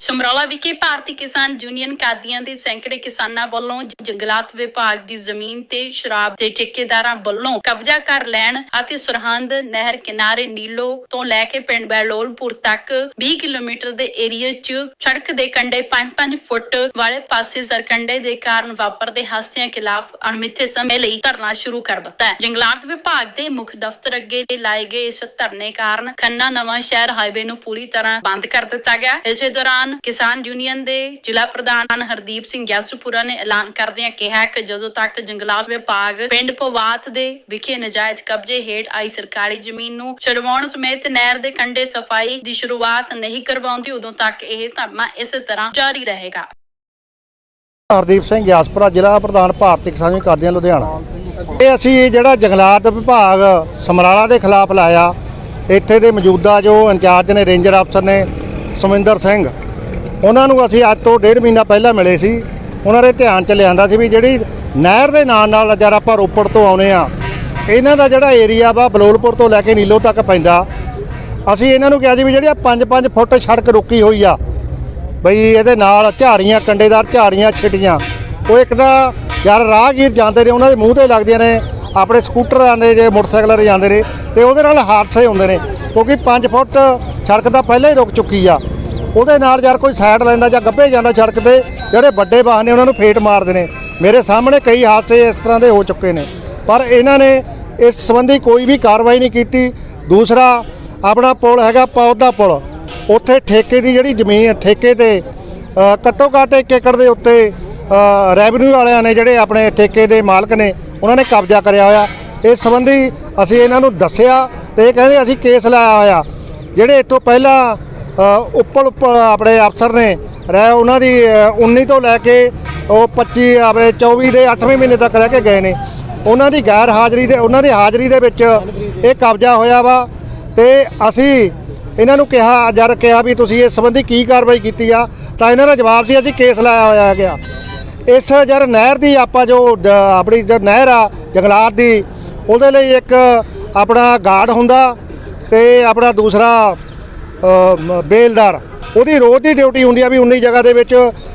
ਸਮਰਾਲਾ ਵਿਖੇ ਭਾਰਤੀ ਕਿਸਾਨ ਯੂਨੀਅਨ ਕਾਦੀਆਂ ਦੇ ਸੈਂਕੜੇ ਕਿਸਾਨਾਂ ਵੱਲੋਂ ਜੰਗਲਾਤ ਵਿਭਾਗ ਦੀ ਜ਼ਮੀਨ ਤੇ ਸ਼ਰਾਬ ਦੇ ਠੇਕੇਦਾਰਾਂ ਵੱਲੋਂ ਕਬਜ਼ਾ ਕਰ ਲੈਣ ਅਤੇ ਸਰਹੰਦ ਨਹਿਰ ਕਿਨਾਰੇ ਨੀਲੋ ਤੋਂ ਲੈ ਕੇ ਪਿੰਡ ਬੈਲੋਲਪੁਰ ਤੱਕ 20 ਕਿਲੋਮੀਟਰ ਦੇ ਏਰੀਆ 'ਚ ਸੜਕ ਦੇ ਕੰਢੇ 5-5 ਫੁੱਟ ਵਾਲੇ ਪਾਸੇ ਸਰਕੰਡੇ ਦੇ ਕਾਰਨ ਵਾਪਰਦੇ ਹਾਦਸਿਆਂ ਖਿਲਾਫ ਅਣਮਿੱਥੇ ਸਮੇਂ ਲਈ ਧਰਨਾ ਸ਼ੁਰੂ ਕਰ ਦਿੱਤਾ ਜੰਗਲਾਤ ਵਿਭਾਗ ਦੇ ਮੁੱਖ ਦਫ਼ਤਰ ਅੱਗੇ ਲਾਏ ਗਏ ਇਸ ਧਰਨੇ ਕਾਰਨ ਖੰਨਾ ਨਵਾਂ ਸ਼ਹਿਰ ਹਾਈਵੇ ਨੂੰ ਪੂਰੀ ਤਰ੍ਹਾਂ ਬੰਦ ਕਰ ਦਿੱਤਾ ਗਿਆ। ਇਸੇ ਦੌਰਾਨ ਕਿਸਾਨ ਯੂਨੀਅਨ ਦੇ ਜ਼ਿਲ੍ਹਾ ਪ੍ਰਧਾਨ ਹਰਦੀਪ ਸਿੰਘ ਯਸਪੁਰਾ ਨੇ ਐਲਾਨ ਕਰਦਿਆਂ ਕਿਹਾ ਕਿ ਜਦੋਂ ਤੱਕ ਜੰਗਲਾਤ ਵਿਭਾਗ ਪਿੰਡ ਪਵਾਤ ਦੇ ਵਿਖੇ ਨਜਾਇਜ਼ ਕਬਜ਼ੇ ਹੇਠ ਆਈ ਸਰਕਾਰੀ ਜ਼ਮੀਨ ਨੂੰ ਛਡਵਾਉਣ ਸਮੇਤ ਨਹਿਰ ਦੇ ਕੰਢੇ ਸਫ਼ਾਈ ਦੀ ਸ਼ੁਰੂਆਤ ਨਹੀਂ ਕਰਵਾਉਂਦੀ, ਉਦੋਂ ਤੱਕ ਇਹ ਧਰਨਾ ਇਸੇ ਤਰ੍ਹਾਂ ਜਾਰੀ ਰਹੇਗਾ। ਹਰਦੀਪ ਸਿੰਘ ਗਿਆਸਪੁਰਾ ਜ਼ਿਲ੍ਹਾ ਪ੍ਰਧਾਨ ਭਾਰਤੀ ਕਿਸਾਨ ਯੂਨੀਅਨ ਲੁਧਿਆਣਾ। ਇਹ ਅਸੀਂ ਜਿਹੜਾ ਜੰਗਲਾਤ ਵਿਭਾਗ ਸਮਰਾਲਾ ਦੇ ਖਿਲਾਫ ਲਾਇਆ, ਇੱਥੇ ਦੇ ਮੌਜੂਦਾ ਜੋ ਇੰਚਾਰਜ ਨੇ, ਰੇਂਜਰ ਅਫਸਰ ਨੇ, ਸੁਮਿੰਦਰ ਸਿੰਘ। ਉਹਨਾਂ ਨੂੰ ਅਸੀਂ ਅੱਜ ਤੋਂ ਡੇਢ ਮਹੀਨਾ ਪਹਿਲਾਂ ਮਿਲੇ ਸੀ। ਉਹਨਾਂ ਦੇ ਧਿਆਨ ਚ ਲਿਆਂਦਾ ਸੀ ਵੀ ਜਿਹੜੀ ਨਹਿਰ ਦੇ ਨਾਲ ਨਾਲ ਜਦ ਆਪਾਂ ਰੋਪੜ ਤੋਂ ਆਉਨੇ ਆ ਇਹਨਾਂ ਦਾ ਜਿਹੜਾ ਏਰੀਆ ਵਾ ਬਲੋਲਪੁਰ ਤੋਂ ਲੈ ਕੇ ਨੀਲੋ ਤੱਕ ਪੈਂਦਾ। ਅਸੀਂ ਇਹਨਾਂ ਨੂੰ ਕਿਹਾ ਸੀ ਵੀ ਜਿਹੜੀ 5-5 ਫੁੱਟ ਸੜਕ ਰੁਕੀ ਹੋਈ ਆ, ਬਈ ਇਹਦੇ ਨਾਲ ਝਾੜੀਆਂ ਕੰਡੇਦਾਰ ਝਾੜੀਆਂ ਛਿਟੀਆਂ। ਉਹ ਇੱਕ ਤਾਂ ਯਾਰ ਰਾਹਗੀਰ ਜਾਂਦੇ ਨੇ, ਉਹਨਾਂ ਦੇ ਮੂੰਹ ਤੇ ਲੱਗਦੀਆਂ ਨੇ, ਆਪਣੇ ਸਕੂਟਰ ਦੇ ਜੇ ਮੋਟਰਸਾਈਕਲਾਂ ਤੇ ਜਾਂਦੇ ਨੇ ਤੇ ਉਹਦੇ ਨਾਲ ਹਾਦਸੇ ਹੁੰਦੇ ਨੇ, ਕਿਉਂਕਿ 5 ਫੁੱਟ ਸੜਕ ਤਾਂ ਪਹਿਲਾਂ ਹੀ ਰੁਕ ਚੁੱਕੀ ਆ। ਉਹਦੇ ਨਾਲ ਯਾਰ ਕੋਈ ਸਾਈਡ ਲੈਂਦਾ ਜਾਂ ਗੱਭੇ ਜਾਂਦਾ ਸੜਕ ਤੇ, ਜਿਹੜੇ ਵੱਡੇ ਵਾਹਨ ਨੇ ਉਹਨਾਂ ਨੂੰ ਫੇਟ ਮਾਰਦੇ ਨੇ। ਮੇਰੇ ਸਾਹਮਣੇ ਕਈ ਹਾਦਸੇ ਇਸ ਤਰ੍ਹਾਂ ਦੇ ਹੋ ਚੁੱਕੇ ਨੇ। ਪਰ ਇਹਨਾਂ ਨੇ ਇਸ ਸੰਬੰਧੀ ਕੋਈ ਵੀ ਕਾਰਵਾਈ ਨਹੀਂ ਕੀਤੀ। ਦੂਸਰਾ, ਆਪਣਾ ਪੁਲ ਹੈਗਾ ਪੌਦਾ ਪੁਲ। ਉੱਥੇ ਠੇਕੇ ਦੀ ਜਿਹੜੀ ਜ਼ਮੀਨ ਠੇਕੇ ਤੇ ਘੱਟੋ ਘੱਟ ਇੱਕ ਏਕੜ ਦੇ ਉੱਤੇ ਰੈਵਨਿਊ ਵਾਲਿਆਂ ਨੇ ਜਿਹੜੇ ਆਪਣੇ ਠੇਕੇ ਦੇ ਮਾਲਕ ਨੇ, ਉਹਨਾਂ ਨੇ ਕਬਜ਼ਾ ਕਰਿਆ ਹੋਇਆ। ਇਸ ਸੰਬੰਧੀ ਅਸੀਂ ਇਹਨਾਂ ਨੂੰ ਦੱਸਿਆ ਤੇ ਇਹ ਕਹਿੰਦੇ ਅਸੀਂ ਕੇਸ ਲਾਇਆ ਹੋਇਆ। ਜਿਹੜੇ ਇਤੋਂ ਪਹਿਲਾਂ ਉੱਪਰ ਉੱਪਰ ਆਪਣੇ ਅਫਸਰ ਨੇ ਰਹਿ ਉਹਨਾਂ ਦੀ ਅ, 19 ਤੋਂ ਲੈ ਕੇ ਉਹ 25 ਆਪਣੇ 24 ਦੇ 8ਵੇਂ ਮਹੀਨੇ ਤੱਕ ਰਹਿ ਕੇ ਗਏ ਨੇ। ਉਹਨਾਂ ਦੀ ਗੈਰ ਹਾਜ਼ਰੀ ਦੇ ਉਹਨਾਂ ਦੀ ਹਾਜ਼ਰੀ ਦੇ ਵਿੱਚ ਇਹ ਕਬਜ਼ਾ ਹੋਇਆ ਵਾ ਤੇ ਅਸੀਂ ਇਹਨਾਂ ਨੂੰ ਕਿਹਾ ਜਦ ਕਿਹਾ ਵੀ ਤੁਸੀਂ ਇਸ ਸੰਬੰਧੀ ਕੀ ਕਾਰਵਾਈ ਕੀਤੀ ਆ ਤਾਂ ਇਹਨਾਂ ਦਾ ਜਵਾਬ ਸੀ ਅਸੀਂ ਕੇਸ ਲਾਇਆ ਹੋਇਆ ਗਿਆ ਇਸ ਜਰ ਨਹਿਰ ਦੀ ਆਪਾਂ ਜੋ ਆਪਣੀ ਜੋ ਨਹਿਰ ਆ ਜੰਗਲਾਤ ਦੀ ਉਹਦੇ ਲਈ ਇੱਕ ਆਪਣਾ ਗਾਰਡ ਹੁੰਦਾ ਤੇ ਆਪਣਾ ਦੂਸਰਾ ਬੇਲਦਾਰ। ਉਹਦੀ ਰੋਜ਼ ਦੀ ਡਿਊਟੀ ਹੁੰਦੀ ਆ ਵੀ 19 ਜਗ੍ਹਾ ਦੇ ਵਿੱਚ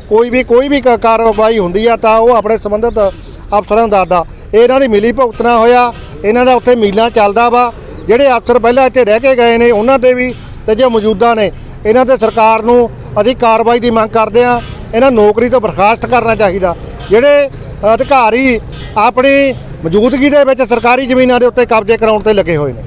ਕੋਈ ਵੀ ਕੋਈ ਵੀ ਕ- ਕਾਰਵਾਈ ਹੁੰਦੀ ਆ ਤਾਂ ਉਹ ਆਪਣੇ ਸੰਬੰਧਿਤ ਅਫਸਰਾਂ ਨੂੰ ਦੱਸਦਾ। ਇਹਨਾਂ ਦੀ ਮਿਲੀ ਭੁਗਤਣਾ ਹੋਇਆ। ਇਹਨਾਂ ਦਾ ਉੱਥੇ ਮੀਲਾਂ ਚੱਲਦਾ ਵਾ। ਜਿਹੜੇ ਅਫਸਰ ਪਹਿਲਾਂ ਇੱਥੇ ਰਹਿ ਕੇ ਗਏ ਨੇ, ਉਹਨਾਂ ਦੇ ਵੀ ਤੇ ਜੋ ਮੌਜੂਦਾ ਨੇ, ਇਹਨਾਂ ਤੇ ਸਰਕਾਰ ਨੂੰ ਅਸੀਂ ਕਾਰਵਾਈ ਦੀ ਮੰਗ ਕਰਦੇ ਆ। ਇਹਨਾਂ ਨੌਕਰੀ ਤੋਂ ਬਰਖਾਸਤ ਕਰਨਾ ਚਾਹੀਦਾ। ਜਿਹੜੇ ਅਧਿਕਾਰੀ ਆਪਣੀ ਮੌਜੂਦਗੀ ਦੇ ਵਿੱਚ ਸਰਕਾਰੀ ਜ਼ਮੀਨਾਂ ਦੇ ਉੱਤੇ ਕਬਜ਼ੇ ਕਰਾਉਣ ਤੇ ਲੱਗੇ ਹੋਏ ਨੇ।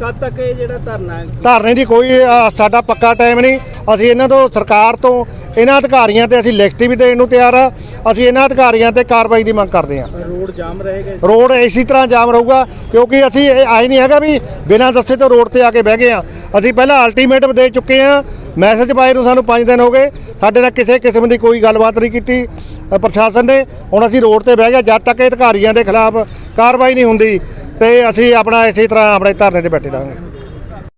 ਕਦ ਤੱਕ ਇਹ ਜਿਹੜਾ ਧਰਨਾ? ਧਰਨੇ ਦੀ ਕੋਈ ਅ, ਸਾਡਾ ਪੱਕਾ ਟਾਈਮ ਨਹੀਂ। ਅਸੀਂ ਇਹਨਾਂ ਤੋਂ ਸਰਕਾਰ ਤੋਂ ਇਹਨਾਂ ਅਧਿਕਾਰੀਆਂ ਤੇ ਅਸੀਂ ਲਿਖਤੀ ਵੀ ਦੇਣ ਨੂੰ ਤਿਆਰ ਆ। ਅਸੀਂ ਇਹਨਾਂ ਅਧਿਕਾਰੀਆਂ ਤੇ ਕਾਰਵਾਈ ਦੀ ਮੰਗ ਕਰਦੇ ਹਾਂ ਰੋਡ ਜਾਮ ਰਹੇਗਾ ਰੋਡ ਇਸੇ ਤਰ੍ਹਾਂ ਜਾਮ ਰਹੂਗਾ ਕਿਉਂਕਿ ਅਸੀਂ ਇਹ ਆਈ ਨਹੀਂ ਹੈਗਾ ਵੀ ਬਿਨਾਂ ਦੱਸੇ ਤੋਂ ਰੋਡ ਤੇ ਆ ਕੇ ਬਹਿ ਗਏ ਆ। ਅਸੀਂ ਪਹਿਲਾਂ ਅਲਟੀਮੇਟਮ ਦੇ ਚੁੱਕੇ ਆ। ਮੈਸੇਜ ਪਾਏ ਨੂੰ ਸਾਨੂੰ 5 ਦਿਨ ਹੋ ਗਏ। ਸਾਡੇ ਨਾਲ ਕਿਸੇ ਕਿਸਮ ਦੀ ਕੋਈ ਗੱਲਬਾਤ ਨਹੀਂ ਕੀਤੀ। ਅ, ਪ੍ਰਸ਼ਾਸਨ ਨੇ। ਹੁਣ ਅਸੀਂ ਰੋਡ ਤੇ ਬਹਿ ਗਏ ਜਦ ਤੱਕ ਇਹ ਅਧਿਕਾਰੀਆਂ ਦੇ ਖਿਲਾਫ ਕਾਰਵਾਈ ਨਹੀਂ ਹੁੰਦੀ ਤੇ ਅਸੀਂ ਆਪਣਾ ਇਸੇ ਤਰ੍ਹਾਂ ਆਪਣੇ ਧਰਨੇ ਤੇ ਬੈਠੇ ਰਹਾਂਗੇ।